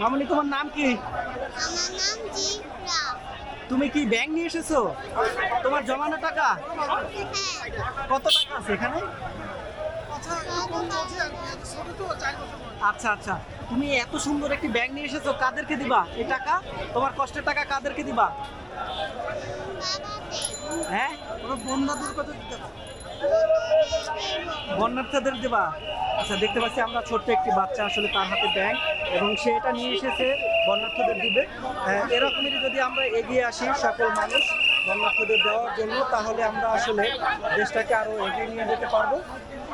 মামনি তোমার নাম কি? আমার নাম জিরা তুমি কি ব্যাংক নিয়ে এসেছ? তোমার জমানো টাকা? হ্যাঁ। কত টাকা আছে এখানে? আচ্ছা আচ্ছা। তুমি এত সুন্দর একটি ব্যাংক নিয়ে এসেছ কাদেরকে দিবা এই টাকা? তোমার কষ্টের টাকা কাদেরকে দিবা? হ্যাঁ? কোনো বন্যাদের কত বন্যার্থীদের দেবা? আচ্ছা দেখতে পাচ্ছি আমরা ছোট্ট একটি বাচ্চা আসলে তার হাতে ব্যাংক এবং সে এটা নিয়ে এসেছে বন্যার্থীদের দিবে। আহ, এরকমেরই যদি আমরা এগিয়ে আসি সকল মানুষ বন্যার্থীদের দেওয়ার জন্য তাহলে আমরা আসলে দেশটাকে আরও এগিয়ে নিয়ে যেতে পারব।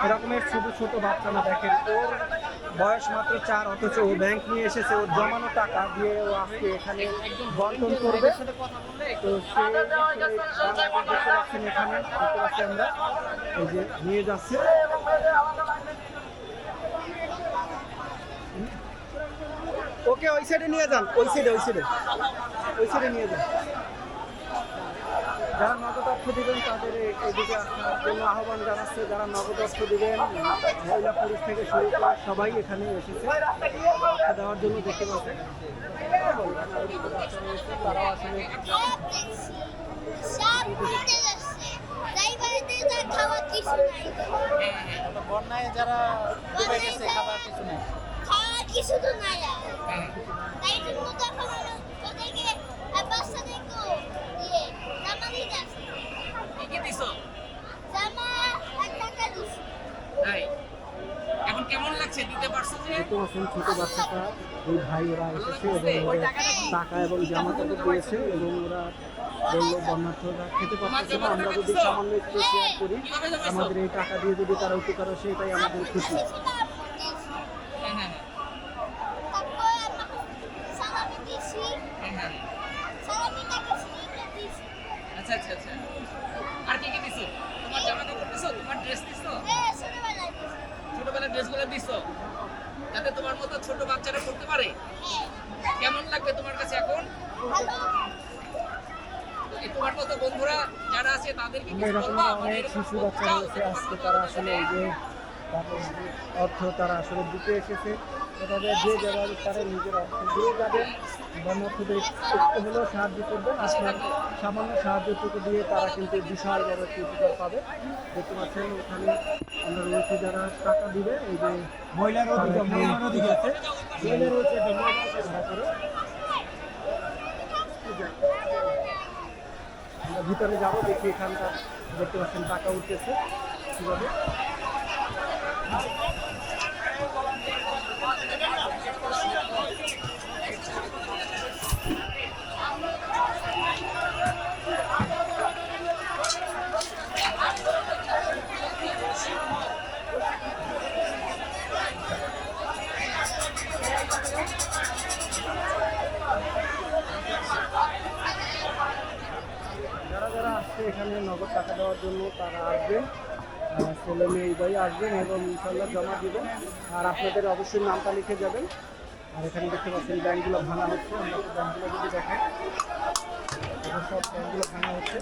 এরকমের ছোট ছোট বাচ্চা না দেখেন ওর বয়স মাত্র চার অথচ ও ব্যাংক নিয়ে এসেছে ওর জমানো টাকা দিয়ে ও আজকে এখানে বন্টন করবে। তো সে দেখতে পাচ্ছেন এখানে দেখতে পাচ্ছি আমরা এই যে নিয়ে যাচ্ছে। ওকে ওই সাইডে নিয়ে যান, ওই সাইডে ওই সাইডে ওই সাইডে নিয়ে যান। যারা নগদ অর্থ দিবেন, তাদের এদিকে জন্য আহ্বান জানাচ্ছে, যারা নগদ অর্থ দিবেন, মহিলা পুরুষ থেকে শুরু করে সবাই এখানে এসেছে। দেওয়ার জন্য দেখতে পাচ্ছেন তারাও আসলে বন্যায় যারা খাবার কিছু নেই। কিছু তো নাই তাই জন্য তো এখন ওদেরকে ইয়ে জামা কি দিছো? জামা আর টাকা তাই এখন কেমন লাগছে? দিতে পারছ যে? দেখতে পাচ্ছেন ছোট বাচ্চাটা ভাই ওরা এসেছে এবং টাকা এবং জামা কাপড় দিয়েছে এবং ওরা বলল বন্যার্থরা খেতে পারতেছে না আমরা যদি সামান্য একটু শেয়ার করি আমাদের এই টাকা দিয়ে যদি তারা উপকার হয় সেটাই আমাদের খুশি সেটা আমি দিয়েছি হ্যাঁ হ্যাঁ তারপর আমাকে সালামি দিয়েছি হ্যাঁ হ্যাঁ সালামি টাকা সিলিন্ডার দিয়েছি আচ্ছা আচ্ছা আচ্ছা আর কি কি দিছো তোমার জামা কাপড় দিছো তোমার ড্রেস দিছো হ্যাঁ ছোটবেলায় দিয়েছি ছোটবেলার ড্রেসগুলো দিছো যাতে তোমার মতো ছোট বাচ্চারা পড়তে পারে হ্যাঁ কেমন লাগবে তোমার কাছে এখন ভালো এই তোমার মতো বন্ধুরা যারা আছে তাদেরকে আমরা কিছু এরকম অনেক শিশু বাচ্চা রয়েছে আজকে তারা আসলে এই যে অর্থ তারা আসলে দিতে এসেছে। তাদের যে যারা তারা নিজের অর্থ দিয়ে যাবেন বন্যার্থদের একটু হলেও সাহায্য করবেন। আপনার সামান্য সাহায্যটুকু দিয়ে তারা কিন্তু বিশাল বড় একটি উপকার পাবে। দেখতে পাচ্ছেন ওখানে আমরা রয়েছে যারা টাকা দিবে এই যে মহিলার অধিকার মহিলার অধিকার আছে। মহিলা রয়েছে করে আমরা ভিতরে যাব দেখি এখানকার দেখতে পাচ্ছেন টাকা উঠতেছে কীভাবে যারা আসছে এখানে নগদ টাকা দেওয়ার জন্য তারা আসবেন ছেলে মেয়ে আসবেন এবং ইনশাল্লাহ জমা দেবেন আর আপনাদের অবশ্যই নামটা লিখে যাবেন। আর এখানে দেখতে পাচ্ছেন, ব্যাংকগুলো ভাঙা হচ্ছে। আমরা ব্যাংকগুলো যদি দেখেন সব ব্যাংকগুলো ভাঙা হচ্ছে।